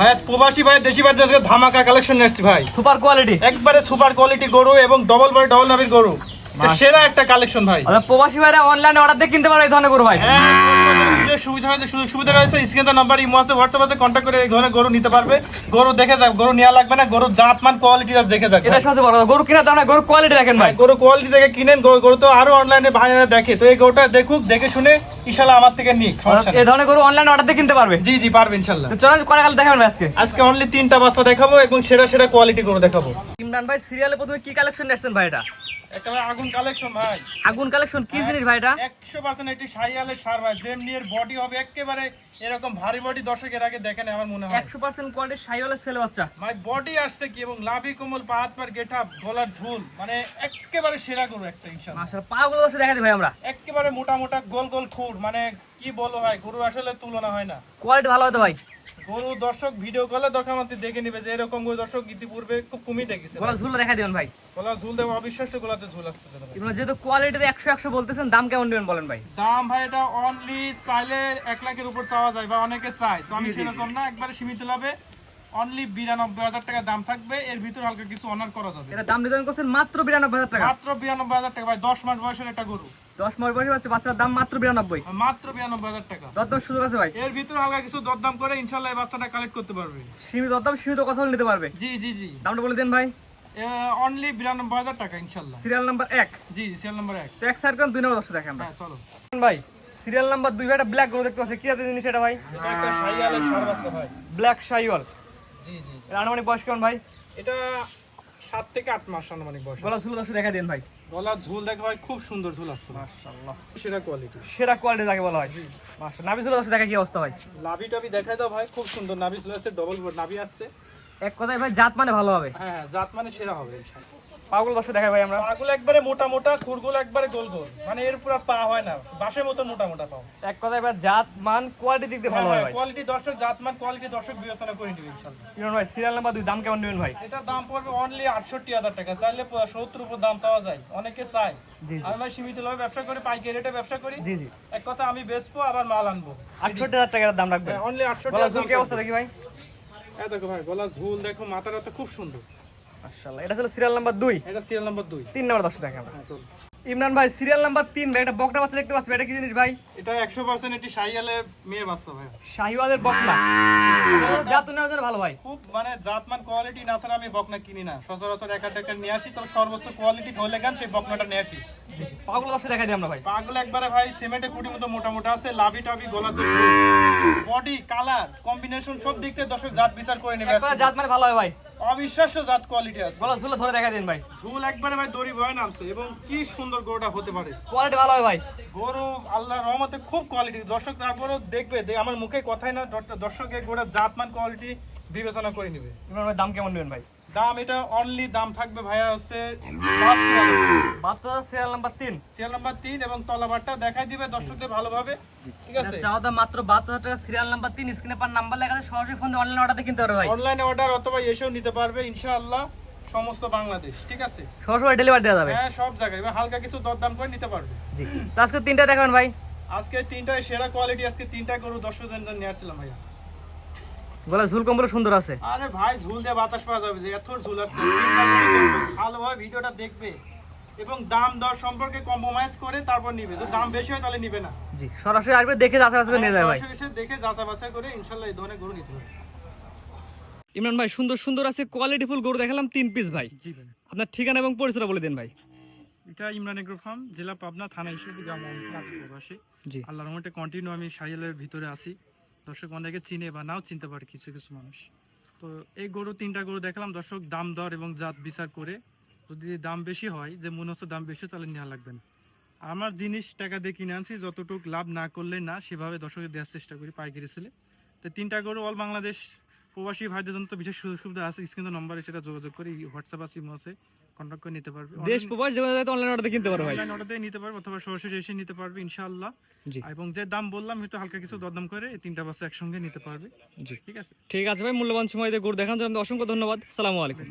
ভাই প্রবাসী ভাই দেশি ভাই ধামাকা কালেকশন এসেছি ভাই। সুপার কোয়ালিটি একবারে সুপার কোয়ালিটি গরু এবং ডবল বাই ডবল নাবির গরু। সেরা একটা কালেকশন ভাই। প্রবাসী ভাইরা অনলাইনে অর্ডার দিয়ে কিনতে পারবে এই ধরনের গরু ভাই। হ্যাঁ, সুবিধা হয়েছে সুযোগ সুবিধা রয়েছে। স্ক্রিনে নাম্বার ইমো আছে হোয়াটসঅ্যাপ আছে কন্ট্যাক্ট করে এই ধরনের গরু নিতে পারবে। গরু দেখে যাক গরু নেওয়া লাগবে না গরু জাতমান কোয়ালিটি দেখে যাক এটা সবচেয়ে বড় গরু কেনার দাম না গরু কোয়ালিটি দেখেন ভাই। গরু কোয়ালিটি দেখে কিনেন গরু- তো আরও অনলাইনে ভাইরা দেখে। তো এই গরুটা দেখুক দেখে শুনে ইনশাল্লাহ আমার থেকে নিক এই ধরনের গরু অনলাইনে অর্ডার দিয়ে কিনতে পারবে? জি জি পারবে ইনশাল্লাহ। তো চলেন কটা কাল দেখাবেন আজকে? আজকে অনলি তিনটা বাচ্চা দেখাবো এবং সেরা সেরা কোয়ালিটি গরু দেখাবো। ইমরান ভাই সিরিয়ালে প্রথমে কি কালেকশন আসছেন ভাই এটা? আগুন কালেকশন ভাই। আগুন কালেকশন কি জিনিস ভাই এটা? সার ভাই। যেমনি এর বডি হবে একেবারে এরকম ভারী বডি দর্শকের আগে দেখেন আমার মনে হয়। একশো পার্সেন্ট কোয়ালিটির সাইওয়ালের ছেলে বাচ্চা। ভাই বডি আসছে কি এবং লাভি কোমল পার গলার ঝুল মানে একেবারে সেরা গরু একটা ইনশাল্লাহ। মাসাল পা গুলো দেখা দিই ভাই আমরা। একেবারে মোটা মোটা গোল গোল খুর মানে কি বলব ভাই গরু আসলে তুলনা হয় না। কোয়ালিটি ভালো হতো ভাই। গরু দর্শক ভিডিও কলে দরকার দেখে নিবে যে এরকম গরু দর্শক ইতিপূর্বে খুব কমই দেখেছে। গলা ঝুল দেখা দিবেন ভাই। গলা ঝুল দেবো অবিশ্বাস্য গলাতে ঝুল আসছে ভাই। যেহেতু কোয়ালিটিতে একশো একশো বলতেছেন দাম কেমন নেবেন বলেন ভাই? দাম ভাই এটা অনলি চাইলে এক লাখের উপর চাওয়া যায় বা অনেকে চায়। তো আমি সেরকম না একবারে সীমিত লাভে অনলি বিরানব্বই হাজার টাকা দাম থাকবে এর ভিতর হালকা কিছু অনার করা যাবে। এটা দাম নির্ধারণ করছেন মাত্র বিরানব্বই হাজার টাকা। মাত্র বিরানব্বই হাজার টাকা ভাই দশ মাস বয়সের একটা গরু। দশ মাস বয়সী বাচ্চা বাচ্চার দাম মাত্র বিরানব্বই। মাত্র বিরানব্বই হাজার টাকা। দরদাম সুযোগ আছে ভাই। এর ভিতর হালকা কিছু দরদাম করে ইনশাল্লাহ এই বাচ্চাটা কালেক্ট করতে পারবে। সীমিত দরদাম সীমিত কথা নিতে পারবে। জি জি জি। দামটা বলে দেন ভাই। অনলি বিরানব্বই হাজার টাকা ইনশাল্লাহ সিরিয়াল নাম্বার এক। জি সিরিয়াল নাম্বার এক। এক সাইড করেন দুই নম্বর দশটা দেখেন আমরা হ্যাঁ চলো। ভাই সিরিয়াল নাম্বার দুই ভাই একটা ব্ল্যাক গরু দেখতে পাচ্ছি। কি আছে জিনিস এটা ভাই? একটা সাইয়ালের সার বাচ্চা ভাই। ব্ল্যাক শাইওয়াল জি জি আনুমানিক বয়স কেমন ভাই? এটা সাত থেকে আট মাস আনুমানিক বয়স গলা ঝুল আছে দেখা দিন ভাই। গলার ঝুল দেখে ভাই খুব সুন্দর ঝুল আছে। মাশাআল্লাহ। সেরা কোয়ালিটি সেরা কোয়ালিটি যাকে বলা হয়। মাশাআল্লাহ। নাভি ঝুল আছে দেখা কি অবস্থা ভাই? নাভি টাভি দেখাই দাও ভাই খুব সুন্দর নাভি ঝুল আছে ডবল নাভি আসছে। এক কথায় ভাই জাত মানে ভালো হবে। হ্যাঁ হ্যাঁ জাত মানে সেরা হবে ইনশাআল্লাহ। পাগুলো দশটা দেখাই ভাই আমরা। পাগুলো একবারে মোটা মোটা খুরগুলো একবারে গোল গোল। মানে এর পুরো পা হয় না বাসের মতো মোটা মোটা পাও। এক কথায় ভাই জাত মান কোয়ালিটি দিক দিয়ে ভালো হয় ভাই। কোয়ালিটি দর্শক জাতমান কোয়ালিটি দর্শক বিবেচনা করে নিবে ইনশাআল্লাহ। ইমরান ভাই সিরিয়াল নাম্বার দুই দাম কেমন নেবেন ভাই? এটা দাম পড়বে অনলি আটষট্টি হাজার টাকা চাইলে সত্তর উপর দাম চাওয়া যায় অনেকে চায়। জি জি। আমি ভাই সীমিত লাভে ব্যবসা করি পাইকারি রেটে ব্যবসা করি। জি জি। এক কথা আমি বেচবো আবার মাল আনব। আটষট্টি হাজার টাকার দাম রাখবেন। অনলি আটষট্টি গলা ঝুল কি অবস্থা দেখি ভাই? এই দেখো ভাই গলা ঝুল দেখো মাথাটা তো খুব সুন্দর। মাশাআল্লাহ। এটা ছিল সিরিয়াল নাম্বার দুই। এটা সিরিয়াল নাম্বার দুই। তিন নম্বর দশটা দেখেন আমরা। হ্যাঁ, চলো। ইমরান ভাই সিরিয়াল নাম্বার তিন ভাই এটা বকটা বাচ্চা দেখতে পাচ্ছি এটা কি জিনিস ভাই? এটা একশো পার্সেন্ট এটি সাইয়ালের মেয়ে বাচ্চা ভাই। শাহিওয়ালের বকনা। জাত নেওয়ার জন্য ভালো ভাই। খুব মানে জাতমান কোয়ালিটি না ছাড়া আমি বকনা কিনি না। সচরাচর একা টাকা নিয়ে আসি তবে সর্বোচ্চ কোয়ালিটি গান সেই বকনাটা নিয়ে আসি। পাগুলো দেখাই দিই আমরা ভাই। পাগল একবারে ভাই সিমেন্টে কুটি মতো মোটা মোটা আছে লাভি টাভি গলা বডি কালার কম্বিনেশন সব দিক থেকে দর্শক জাত বিচার করে নেবে। জাত মানে ভালো হয় ভাই। অবিশ্বাস্য জাত কোয়ালিটি আছে। বলো ঝুলে ধরে দেখাই দিন ভাই। ঝুল একবারে ভাই দড়ি ভয় নামছে এবং কি সুন্দর গরুটা হতে পারে। কোয়ালিটি ভালো হয় ভাই। গরু আল্লাহর রহমতে খুব কোয়ালিটি দর্শক তারপরেও দেখবে আমার মুখে কথাই না দর- দর্শকের গোটা জাতমান কোয়ালিটি বিবেচনা করে নেবে। দাম কেমন নেবেন ভাই? দাম এটা অনলি দাম থাকবে ভাইয়া হচ্ছে বাহাত্তর সিরিয়াল নাম্বার তিন। সিরিয়াল নাম্বার তিন এবং তলাবারটা দেখাই দিবে দর্শকদের ভালোভাবে। ঠিক আছে? চাওয়া দাম মাত্র বাহাত্তর হাজার টাকা সিরিয়াল নাম্বার তিন স্ক্রিনে পার নাম্বার লেখা সরাসরি ফোন দিয়ে অনলাইন অর্ডার কিনতে পারবে ভাই। অনলাইনে অর্ডার অথবা এসেও নিতে পারবে ইনশাআল্লাহ সমস্ত বাংলাদেশ ঠিক আছে? সরাসরি ডেলিভারি দেওয়া যাবে। হ্যাঁ সব জায়গায় এবার হালকা কিছু দরদাম করে নিতে পারবে। জি। আজকে তিনটা দেখাবেন ভাই। আজকে তিনটায় সেরা কোয়ালিটি আজকে তিনটা গরু দর্শকদের জন্য নিয়ে আসছিলাম ভাইয়া। গলা ঝুল কম্বল সুন্দর আছে। আরে ভাই ঝুল দিয়ে বাতাস পাওয়া যাবে এত ঝুল ভালোভাবে ভিডিওটা দেখবে। এবং দাম দর সম্পর্কে কম্প্রোমাইজ করে তারপর নিবে। যদি দাম বেশি হয় তাহলে নিবে না। জি সরাসরি আসবে দেখে যাচাই বাছাই করে নিয়ে যাবে ভাই। সরাসরি এসে দেখে যাচাই বাছাই করে ইনশাল্লাহ এই ধরনের গরু নিতে হবে। ইমরান ভাই সুন্দর সুন্দর আছে কোয়ালিটি ফুল গরু দেখালাম তিন পিস ভাই। জি ভাই। আপনার ঠিকানা এবং পরিচয় বলে দিন ভাই। এটা ইমরান এগ্রো ফার্ম জেলা পাবনা থানা হিসেবে গ্রাম প্রবাসী। জি। আল্লাহর রহমতে কন্টিনিউ আমি সাহিলের ভিতরে আছি। দর্শক অনেকে চিনে বা নাও চিনতে পারে কিছু কিছু মানুষ। তো এই গরু, তিনটা গরু দেখলাম। দর্শক, দাম দর এবং জাত বিচার করে যদি দাম বেশি হয়, যে মনে হচ্ছে দাম বেশি তাহলে নেওয়া লাগবে না। আমার জিনিস টাকা দিয়ে কিনে আনছি, যতটুকু লাভ না করলে না, সেভাবে দর্শকের দেওয়ার চেষ্টা করি পাইকারি ছেলে তো তিনটা গরু, অল বাংলাদেশ প্রবাসী ভাইদের জন্য তো বিশেষ সুযোগ সুবিধা আছে স্ক্রিন নম্বরে সেটা যোগাযোগ করে হোয়াটসঅ্যাপ আছে ইমো আছে কন্ট্যাক্ট করে নিতে পারবে। দেশ প্রবাস যেমন যায় অনলাইন অর্ডার কিনতে পারবে অনলাইন অর্ডার দিয়ে নিতে পারবে অথবা সরাসরি এসে নিতে পারবে ইনশাআল্লাহ। জি। এবং যে দাম বললাম একটু হালকা কিছু দরদাম করে এই তিনটা বাচ্চা একসঙ্গে নিতে পারবে। জি। ঠিক আছে? ঠিক আছে ভাই মূল্যবান সময় দিয়ে ঘুরে দেখানোর জন্য অসংখ্য ধন্যবাদ। সালামু আলাইকুম।